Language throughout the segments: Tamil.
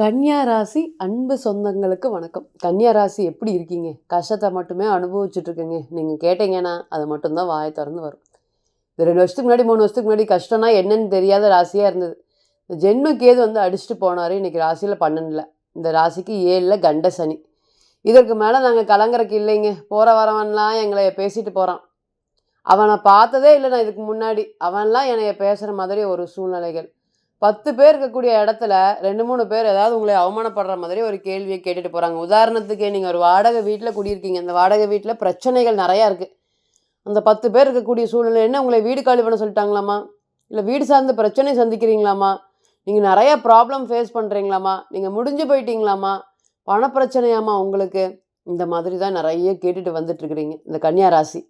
கன்னியா ராசி அன்பு சொந்தங்களுக்கு வணக்கம். கன்னியா ராசி எப்படி இருக்கீங்க? கஷ்டத்தை மட்டுமே அனுபவிச்சுட்டு இருக்கீங்க நீங்கள் கேட்டீங்கன்னா அது மட்டும்தான் வாயை திறந்து வரும். இது ரெண்டு வருஷத்துக்கு முன்னாடி மூணு வருஷத்துக்கு முன்னாடி கஷ்டம்னா என்னன்னு தெரியாத ராசியாக இருந்தது. இந்த ஜென்ம கேது வந்து அடிச்சுட்டு போனார் இன்றைக்கி ராசியில் பன்னெண்டில். இந்த ராசிக்கு ஏழில் கண்ட சனி. இதற்கு மேலே நாங்கள் கலங்கறக்கு இல்லைங்க. போகிற வரவன்லாம் எங்களை பேசிட்டு போகிறான் அவனை பார்த்ததே இல்லை நான் இதுக்கு முன்னாடி. அவன்லாம் என்னைய பேசுகிற மாதிரி ஒரு சூழ்நிலைகள். பத்து பேர் இருக்கக்கூடிய இடத்துல ரெண்டு மூணு பேர் ஏதாவது உங்களை அவமானப்படுற மாதிரி ஒரு கேள்வியை கேட்டுட்டு போகிறாங்க உதாரணத்துக்கு நீங்கள் ஒரு வாடகை வீட்டில் குடியிருக்கீங்க. அந்த வாடகை வீட்டில் பிரச்சனைகள் நிறையா இருக்குது அந்த பத்து பேர் இருக்கக்கூடிய சூழ்நிலை என்ன உங்களை வீடு காலி பண்ண சொல்லிட்டாங்களாமா? இல்லை வீடு சார்ந்த பிரச்சனை சந்திக்கிறீங்களாமா? நீங்கள் நிறையா ப்ராப்ளம் ஃபேஸ் பண்ணுறீங்களாமா நீங்கள் முடிஞ்சு போயிட்டீங்களாமா? பணப்பிரச்சனையாமா உங்களுக்கு? இந்த மாதிரி தான் நிறைய கேட்டுட்டு வந்துட்டுருக்குறீங்க இந்த கன்னியா ராசி.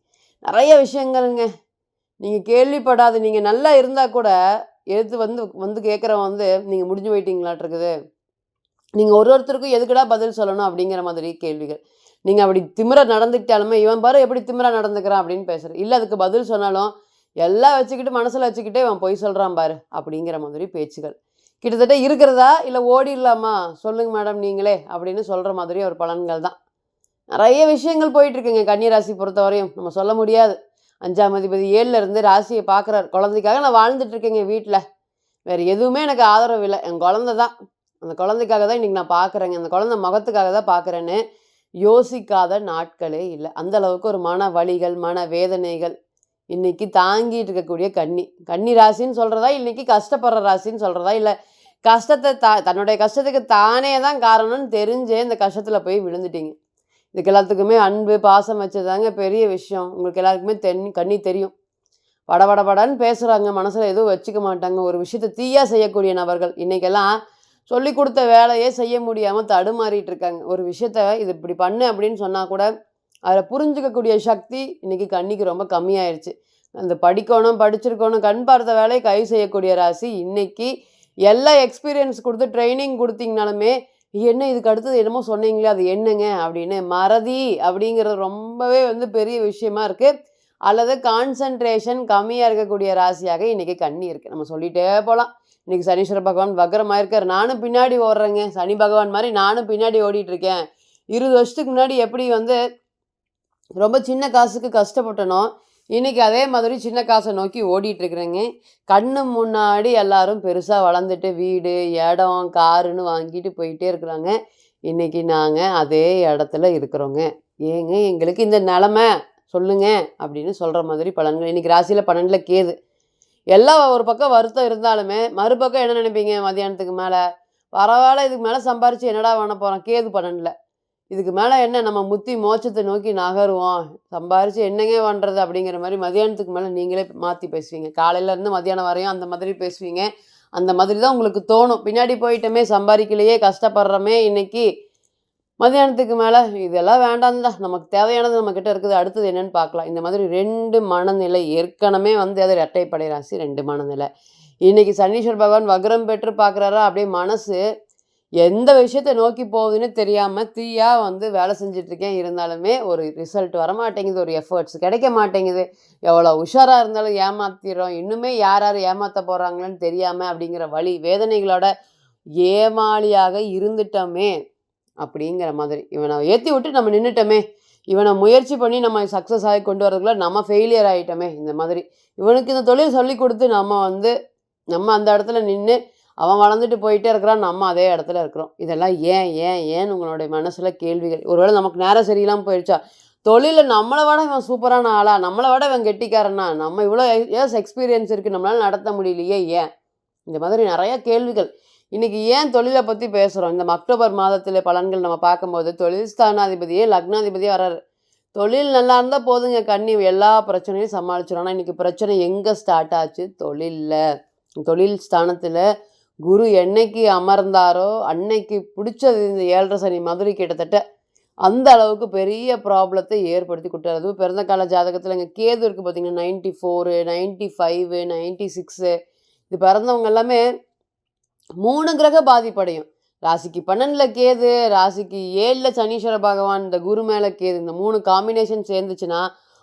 நிறைய விஷயங்கள்ங்க. நீங்கள் கேள்விப்படாது நீங்கள் நல்லா இருந்தால் கூட எடுத்து வந்து வந்து கேட்குறவன் வந்து நீங்கள் முடிஞ்சு போயிட்டீங்களாட்டிருக்குது நீங்கள் ஒரு ஒருத்தருக்கும் எதுக்குடா பதில் சொல்லணும்? அப்படிங்கிற மாதிரி கேள்விகள். நீங்கள் அப்படி திமிர நடந்துக்கிட்டாலுமே இவன் பாரு எப்படி திமிரா நடந்துக்கிறான் அப்படின்னு பேசுகிறேன் இல்லை அதுக்கு பதில் சொன்னாலும் எல்லாம் வச்சுக்கிட்டு மனசில் வச்சுக்கிட்டே இவன் பொய் சொல்கிறான் பாரு அப்படிங்கிற மாதிரி பேச்சுகள். கிட்டத்தட்ட இருக்கிறதா? இல்லை ஓடிடலாமா சொல்லுங்க மேடம் நீங்களே அப்படின்னு சொல்கிற மாதிரி ஒரு பலன்கள் தான். நிறைய விஷயங்கள் போயிட்டுருக்குங்க கன்னிராசி பொறுத்தவரையும் நம்ம சொல்ல முடியாது. அஞ்சாம் அதிபதி ஏழில் இருந்து ராசியை பார்க்குறார். குழந்தைக்காக நான் வாழ்ந்துட்டுருக்கேங்க வீட்டில் வேறு எதுவுமே எனக்கு ஆதரவு இல்லை. என் குழந்தை தான். அந்த குழந்தைக்காக தான் இன்றைக்கி நான் பார்க்குறேங்க. அந்த குழந்தை முகத்துக்காக தான் பார்க்குறேன்னு யோசிக்காத நாட்களே இல்லை. அந்த அளவுக்கு ஒரு மன வலிகள் மன வேதனைகள் இன்றைக்கி தாங்கிட்டு இருக்கக்கூடிய கன்னி. கன்னி ராசின்னு சொல்கிறதா இன்றைக்கி கஷ்டப்படுற ராசின்னு சொல்கிறதா இல்லை கஷ்டத்தை தா தன்னுடைய கஷ்டத்துக்கு தானே தான் காரணம்னு தெரிஞ்சே இந்த கஷ்டத்தில் போய் விழுந்துட்டீங்க. இதுக்கு எல்லாத்துக்குமே அன்பு பாசம் வச்சதாங்க பெரிய விஷயம். உங்களுக்கு எல்லாருக்குமே தென் கண்ணி தெரியும். பட படபடன்னு பேசுகிறாங்க மனசில் எதுவும் வச்சுக்க மாட்டாங்க. ஒரு விஷயத்தை தீயாக செய்யக்கூடிய நபர்கள். இன்றைக்கெல்லாம் சொல்லி கொடுத்த வேலையே செய்ய முடியாமல் தடுமாறிட்டு இருக்காங்க. ஒரு விஷயத்த இது இப்படி பண்ணு அப்படின்னு சொன்னால் கூட அதில் புரிஞ்சுக்கக்கூடிய சக்தி இன்றைக்கி கண்ணிக்கு ரொம்ப கம்மியாயிருச்சு. அந்த படிக்கணும் படிச்சிருக்கணும் கண் பார்த்த வேலையை கை செய்யக்கூடிய ராசி இன்றைக்கி எல்லா எக்ஸ்பீரியன்ஸ் கொடுத்து ட்ரைனிங் கொடுத்தீங்கனாலுமே என்ன இதுக்கு அடுத்தது என்னமோ சொன்னீங்களே அது என்னங்க? அப்படின்னு. மறதி அப்படிங்கிறது ரொம்பவே வந்து பெரிய விஷயமா இருக்குது அல்லது கான்சன்ட்ரேஷன் கம்மியாக இருக்கக்கூடிய ராசியாக இன்றைக்கி கண்ணி இருக்குது நம்ம சொல்லிகிட்டே போகலாம் இன்றைக்கி சனீஸ்வர பகவான் வக்ரமாக இருக்கார் நானும் பின்னாடி ஓடுறேங்க. சனி பகவான் மாதிரி நானும் பின்னாடி ஓடிட்டு இருக்கேன் இருபது வருஷத்துக்கு முன்னாடி எப்படி வந்து ரொம்ப சின்ன காசுக்கு கஷ்டப்பட்டனோ இன்றைக்கி அதே மாதிரி சின்ன காசை நோக்கி ஓடிட்டுருக்குறேங்க. கண்ணு முன்னாடி எல்லாரும் பெருசாக வளர்ந்துட்டு வீடு இடம் காருன்னு வாங்கிட்டு போயிட்டே இருக்கிறாங்க. இன்றைக்கி நாங்கள் அதே இடத்துல இருக்கிறோங்க. ஏங்க எங்களுக்கு இந்த நிலமை சொல்லுங்க அப்படின்னு சொல்கிற மாதிரி பலன்கள். இன்றைக்கி ராசியில் பன்னெண்டில் கேது. எல்லாம் ஒரு பக்கம் வருத்தம் இருந்தாலுமே மறுபக்கம் என்ன நினைப்பீங்க மதியானத்துக்கு மேலே? பரவாயில்ல இதுக்கு மேலே சம்பாரித்து என்னடா பண்ண போகிறோம் கேது பன்னெண்டில். இதுக்கு மேலே என்ன நம்ம முத்தி மோட்சத்தை நோக்கி நகருவோம் சம்பாரித்து என்னங்க பண்ணுறது அப்படிங்கிற மாதிரி மதியானத்துக்கு மேலே நீங்களே மாற்றி பேசுவீங்க. காலையிலேருந்து மதியானம் வரையும் அந்த மாதிரி பேசுவீங்க. அந்த மாதிரி தான் உங்களுக்கு தோணும். பின்னாடி போயிட்டோமே சம்பாதிக்கலையே கஷ்டப்படுறோமே இன்னைக்கு. மதியானத்துக்கு மேலே இதெல்லாம் வேண்டாம் தான். நமக்கு தேவையானது நம்மக்கிட்ட இருக்குது. அடுத்தது என்னென்னு பார்க்கலாம். இந்த மாதிரி ரெண்டு மனநிலை ஏற்கனவே வந்து அது இரட்டைப்படை ராசி ரெண்டு மனநிலை. இன்றைக்கி சனீஸ்வர பகவான் வக்ரம் பெற்று பார்க்குறாரா அப்படியே மனசு எந்த விஷயத்தை நோக்கி போகுதுன்னு தெரியாமல் தீயாக வந்து வேலை செஞ்சிட்ருக்கேன் இருந்தாலுமே ஒரு ரிசல்ட் வர மாட்டேங்குது ஒரு எஃபர்ட்ஸ் கிடைக்க மாட்டேங்குது. எவ்வளோ உஷாராக இருந்தாலும் ஏமாத்திடுறோம். இன்னுமே யார் யார் ஏமாற்ற போகிறாங்களன்னு தெரியாமல் அப்படிங்கிற வழி வேதனைகளோட ஏமாளியாக இருந்துட்டோமே அப்படிங்கிற மாதிரி. இவனை ஏற்றி விட்டு நம்ம நின்றுட்டோமே இவனை முயற்சி பண்ணி நம்ம சக்ஸஸ் ஆகி கொண்டு வரதுக்குள்ள நம்ம ஃபெயிலியர் ஆகிட்டோமே இந்த மாதிரி. இவனுக்கு இந்த தொழில் சொல்லி கொடுத்து நம்ம வந்து நம்ம அந்த இடத்துல நின்று அவன் வளர்ந்துட்டு போயிட்டே இருக்கிறான் நம்ம அதே இடத்துல இருக்கிறோம். இதெல்லாம் ஏன் ஏன் ஏன் உங்களுடைய மனசில் கேள்விகள்? ஒருவேளை நமக்கு நேரம் சரியில்லாமல் போயிடுச்சா? தொழிலில் நம்மளை விட இவன் சூப்பரான ஆளா? நம்மளை விட இவன் கெட்டிக்காரனா? நம்ம இவ்வளோ இயர்ஸ் எக்ஸ்பீரியன்ஸ் இருக்குது நம்மளால நடத்த முடியலையே ஏன்? இந்த மாதிரி நிறையா கேள்விகள். இன்றைக்கி ஏன் தொழிலை பற்றி பேசுகிறோம் இந்த அக்டோபர் மாதத்தில் பலன்கள் நம்ம பார்க்கும்போது தொழில் ஸ்தானாதிபதியே லக்னாதிபதியே வராரு தொழில் நல்லா இருந்தால் போதுங்க கண்ணி. எல்லா பிரச்சனையும் சமாளிச்சிடும் ஆனால் இன்றைக்கி பிரச்சனை எங்கே ஸ்டார்ட் ஆச்சு? தொழிலில். தொழில் ஸ்தானத்தில் குரு என்னைக்கு அமர்ந்தாரோ அன்னைக்கு பிடிச்சது இந்த ஏழரை சனி மாதிரி கிட்டத்தட்ட அந்த அளவுக்கு பெரிய ப்ராப்ளத்தை ஏற்படுத்தி கொடுத்தாரு. அதுவும் பிறந்த கால ஜாதகத்தில் இங்கே கேது இருக்குது பார்த்தீங்கன்னா ninety four ninety five ninety six இது பிறந்தவங்க எல்லாமே மூணு கிரக பாதிப்படையும். ராசிக்கு பன்னெண்டில் கேது ராசிக்கு ஏழில் சனீஸ்வர பகவான் இந்த குரு மேலே கேது இந்த மூணு காம்பினேஷன் சேர்ந்துச்சுன்னா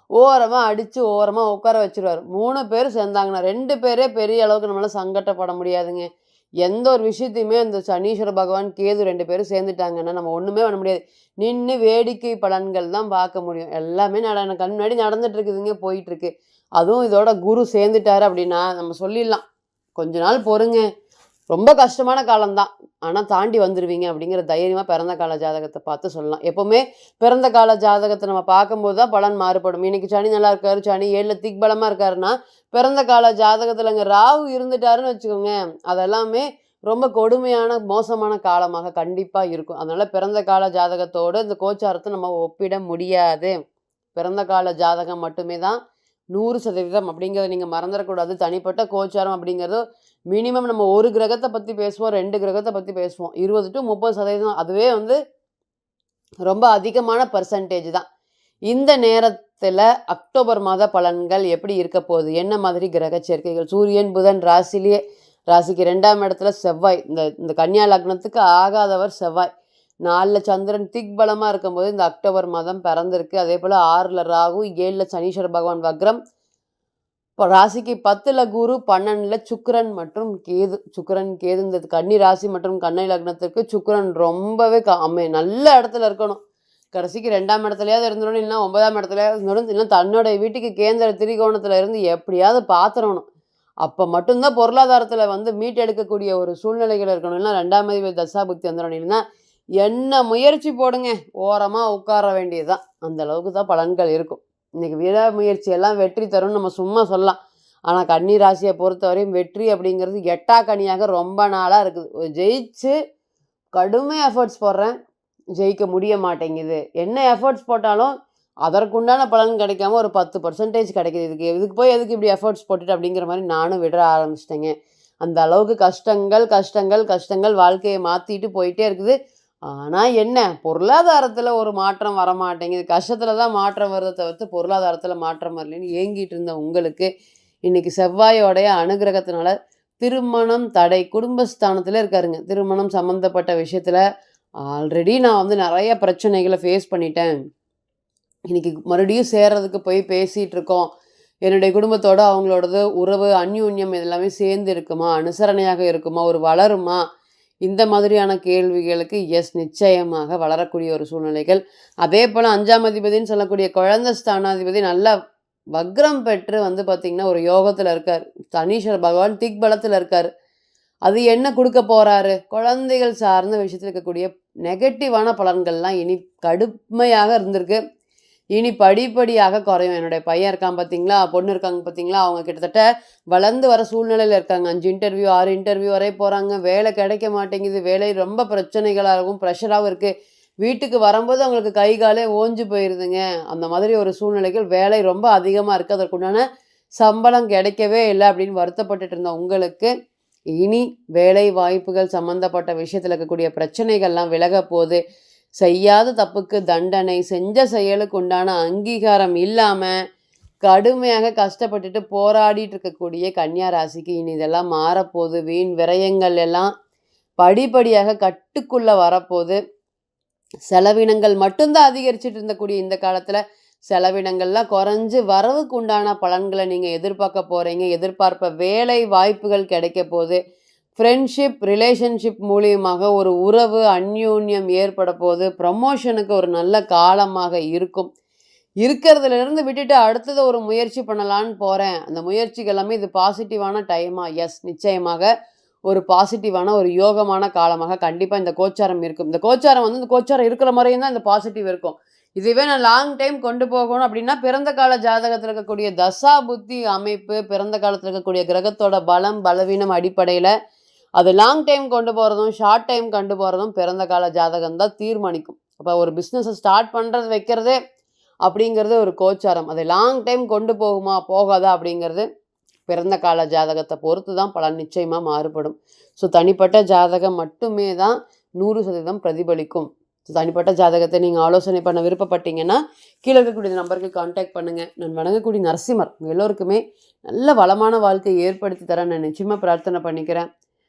ஓரமாக அடித்து ஓரமாக உட்கார வச்சிருவார். மூணு பேர் சேர்ந்தாங்கன்னா ரெண்டு பேரே பெரிய அளவுக்கு நம்மளால் சங்கட்டப்பட முடியாதுங்க. எந்த ஒரு விஷயத்தையுமே அந்த சனீஸ்வர பகவான் கேது ரெண்டு பேரும் சேர்ந்துட்டாங்கன்னா நம்ம ஒன்றுமே பண்ண முடியாது. நின்று வேடிக்கை பலன்கள் தான் பார்க்க முடியும். எல்லாமே நட கண் முன்னாடி நடந்துட்டு இருக்குதுங்க போயிட்டுருக்கு. அதுவும் இதோட குரு சேர்ந்துட்டாரு அப்படின்னா நம்ம சொல்லிடலாம். கொஞ்ச நாள் பொறுங்க. ரொம்ப கஷ்டமான காலம்தான். ஆனால் தாண்டி வந்துடுவீங்க அப்படிங்கிற தைரியமாக பிறந்த கால ஜாதகத்தை பார்த்து சொல்லலாம். எப்போவுமே பிறந்த கால ஜாதகத்தை நம்ம பார்க்கும்போது தான் பலன் மாறுபடும். இன்னைக்கு சனி நல்லா இருக்காரு சனி ஏழில் திக்பலமாக இருக்காருன்னா பிறந்த கால ஜாதகத்தில் இங்கே ராகு இருந்துட்டாருன்னு வச்சுக்கோங்க அதெல்லாமே ரொம்ப கொடுமையான மோசமான காலமாக கண்டிப்பாக இருக்கும். அதனால் பிறந்த கால ஜாதகத்தோடு இந்த கோச்சாரத்தை நம்ம ஒப்பிட முடியாது. பிறந்த கால ஜாதகம் மட்டுமே தான் நூறு சதவீதம் அப்படிங்கிறத நீங்கள் மறந்துடக்கூடாது. தனிப்பட்ட கோச்சாரம் அப்படிங்கிறது மினிமம் நம்ம ஒரு கிரகத்தை பற்றி பேசுவோம் ரெண்டு கிரகத்தை பற்றி பேசுவோம். இருபது டு முப்பது சதவீதம் அதுவே வந்து ரொம்ப அதிகமான பர்சன்டேஜ் தான். இந்த நேரத்தில் அக்டோபர் மாத பலன்கள் எப்படி இருக்க போகுது? என்ன மாதிரி கிரக சேர்க்கைகள்? சூரியன் புதன் ராசிலேயே ராசிக்கு ரெண்டாம் இடத்துல செவ்வாய். இந்த இந்த கன்னியா லக்னத்துக்கு ஆகாதவர் செவ்வாய். நாலில் சந்திரன் திக் பலமாக இருக்கும்போது இந்த அக்டோபர் மாதம் பிறந்திருக்கு. அதே போல் ஆறில் ராகு ஏழில் சனீஸ்வர பகவான் வக்ரம். இப்போ ராசிக்கு பத்தில் குரு பன்னெண்டில் சுக்கரன் மற்றும் கேது. சுக்கரன் கேதுன்றது கன்னி ராசி மற்றும் கண்ணை லக்னத்திற்கு சுக்கரன் ரொம்பவே க அமை நல்ல இடத்துல இருக்கணும். கடைசிக்கு ரெண்டாம் இடத்துலையாவது இருந்துடணும் இல்லைன்னா ஒன்பதாம் இடத்துலையாவது இருந்துடணும் இல்லைன்னா தன்னோட வீட்டுக்கு கேந்திர திரிகோணத்தில் இருந்து எப்படியாவது பார்த்துடணும் அப்போ மட்டும்தான் பொருளாதாரத்தில் வந்து மீட்டெடுக்கக்கூடிய ஒரு சூழ்நிலைகள் இருக்கணும். இல்லைன்னா ரெண்டாம் தசா தசாபுக்தி வந்துடணும். இல்லைன்னா என்ன முயற்சி போடுங்க. ஓரமாக உட்கார வேண்டியதுதான். அந்த அளவுக்கு தான் பலன்கள் இருக்கும். இன்னைக்கு விடாமுயற்சி எல்லாம் வெற்றி தரும்னு நம்ம சும்மா சொல்லலாம். ஆனால் கன்னி ராசியை பொறுத்தவரையும் வெற்றி அப்படிங்கிறது எட்டா கனியாக ரொம்ப நாளாக இருக்குது. ஜெயிச்சு கடுமை எஃபர்ட்ஸ் போடுறேன். ஜெயிக்க முடிய மாட்டேங்குது. என்ன எஃபர்ட்ஸ் போட்டாலும் அதற்குண்டான பலன் கிடைக்காம ஒரு பத்து பர்சன்டேஜ் கிடைக்குது. இதுக்கு இதுக்கு போய் எதுக்கு இப்படி எஃபர்ட்ஸ் போட்டுட்டு அப்படிங்கிற மாதிரி நானும் விட ஆரம்பிச்சிட்டேங்க. அந்த அளவுக்கு கஷ்டங்கள் கஷ்டங்கள் கஷ்டங்கள் வாழ்க்கையை மாற்றிட்டு போயிட்டே இருக்குது. ஆனால் என்ன? பொருளாதாரத்தில் ஒரு மாற்றம் வர மாட்டேங்குது கஷ்டத்தில் தான் மாற்றம் வருதை தவிர்த்து பொருளாதாரத்தில் மாற்றம் வரலைன்னு ஏங்கிட்டு இருந்த உங்களுக்கு இன்னைக்கு செவ்வாயோடைய அனுகிரகத்தினால திருமணம் தடை குடும்பஸ்தானத்தில் இருக்காருங்க. திருமணம் சம்மந்தப்பட்ட விஷயத்தில் ஆல்ரெடி நான் வந்து நிறைய பிரச்சனைகளை ஃபேஸ் பண்ணிட்டேன். இன்னைக்கு மறுபடியும் சேர்றதுக்கு போய் பேசிகிட்டு இருக்கோம். என்னுடைய குடும்பத்தோட அவங்களோடது உறவு அந்யூன்யம் இதெல்லாமே சேர்ந்து இருக்குமா? அனுசரணையாக இருக்குமா? ஒரு வளருமா? இந்த மாதிரியான கேள்விகளுக்கு எஸ் நிச்சயமாக வளரக்கூடிய ஒரு சூழ்நிலைகள். அதே போல் அஞ்சாம் அதிபதினு சொல்லக்கூடிய குழந்தை ஸ்தானாதிபதி நல்லா வக்ரம் பெற்று வந்து பார்த்திங்கன்னா ஒரு யோகத்தில் இருக்கார். தனீஸ்வர பகவான் திக் பலத்தில் இருக்கார். அது என்ன கொடுக்க போகிறாரு குழந்தைகள் சார்ந்த விஷயத்தில் இருக்கக்கூடிய நெகட்டிவான பலன்கள்லாம் இனி கடுமையாக இருந்திருக்கு. இனி படிப்படியாக குறையும். என்னுடைய பையன் இருக்கான் பார்த்தீங்களா பொண்ணு இருக்காங்க பார்த்தீங்களா அவங்க கிட்டத்தட்ட வளர்ந்து வர சூழ்நிலையில் இருக்காங்க. அஞ்சு இன்டர்வியூ ஆறு இன்டர்வியூ வரை போகிறாங்க வேலை கிடைக்க மாட்டேங்குது. வேலை ரொம்ப பிரச்சனைகளாகவும் ப்ரெஷராகவும் இருக்குது வீட்டுக்கு வரும்போது அவங்களுக்கு கை காலே ஓஞ்சு போயிருதுங்க. அந்த மாதிரி ஒரு சூழ்நிலைகள் வேலை ரொம்ப அதிகமாக இருக்குது அதற்குண்டான சம்பளம் கிடைக்கவே இல்லை அப்படின்னு வருத்தப்பட்டுட்டு இருந்த உங்களுக்கு. இனி வேலை வாய்ப்புகள் சம்மந்தப்பட்ட விஷயத்தில் இருக்கக்கூடிய பிரச்சனைகள்லாம் விலக போகுது. செய்யாத தப்புக்கு தண்டனை செஞ்ச செயலுக்கு உண்டான அங்கீகாரம் இல்லாமல் கடுமையாக கஷ்டப்பட்டுட்டு போராடிட்டு இருக்கக்கூடிய கன்னியா ராசிக்கு இனி இதெல்லாம் மாறப்போகுது. வீண் விரயங்கள் எல்லாம் படிப்படியாக கட்டுக்குள்ளே வரப்போகுது. செலவினங்கள் மட்டும்தான் அதிகரிச்சுட்டு இருந்தக்கூடிய இந்த காலத்தில் செலவினங்கள்லாம் குறைஞ்சு வரவுக்கு உண்டான பலன்களை நீங்கள் எதிர்பார்க்க போகிறீங்க எதிர்பார்ப்ப வேலை வாய்ப்புகள் கிடைக்க போகுது. ஃப்ரெண்ட்ஷிப் ரிலேஷன்ஷிப் மூலியமாக ஒரு உறவு அந்யோன்யம் ஏற்பட போது ப்ரமோஷனுக்கு ஒரு நல்ல காலமாக இருக்கும். இருக்கிறதுலேருந்து விட்டுட்டு அடுத்தது ஒரு முயற்சி பண்ணலான்னு போகிறேன் அந்த முயற்சிக்கு எல்லாமே இது பாசிட்டிவான டைமாக எஸ் நிச்சயமாக ஒரு பாசிட்டிவான ஒரு யோகமான காலமாக கண்டிப்பாக இந்த கோச்சாரம் இருக்கும். இந்த கோச்சாரம் வந்து இந்த கோச்சாரம் இருக்கிற முறையும் தான் இந்த பாசிட்டிவ் இருக்கும். இதுவே நான் லாங் டைம் கொண்டு போகணும் அப்படின்னா பிறந்த கால ஜாதகத்தில் இருக்கக்கூடிய தசா புத்தி அமைப்பு பிறந்த காலத்தில் இருக்கக்கூடிய கிரகத்தோட பலம் பலவீனம் அடிப்படையில் அது லாங் டைம் கொண்டு போகிறதும் ஷார்ட் டைம் கொண்டு போகிறதும் பிறந்த கால ஜாதகம் தான் தீர்மானிக்கும். அப்போ ஒரு பிஸ்னஸை ஸ்டார்ட் பண்ணுறது வைக்கிறதே அப்படிங்கிறது ஒரு கோச்சாரம். அதை லாங் டைம் கொண்டு போகுமா போகாதா அப்படிங்கிறது பிறந்த கால ஜாதகத்தை பொறுத்து தான் பலன் நிச்சயமாக மாறுபடும். ஸோ தனிப்பட்ட ஜாதகம் மட்டுமே தான் நூறு சதவீதம் பிரதிபலிக்கும். ஸோ தனிப்பட்ட ஜாதகத்தை நீங்கள் ஆலோசனை பண்ண விருப்பப்பட்டீங்கன்னா கீழே இருக்கக்கூடிய நம்பருக்கு காண்டாக்ட் பண்ணுங்கள் நான் வணங்கக்கூடிய நரசிம்மர் எல்லோருக்குமே நல்ல வளமான வாழ்க்கையை ஏற்படுத்தி தர நான் நிச்சயமாக பிரார்த்தனை பண்ணிக்கிறேன்.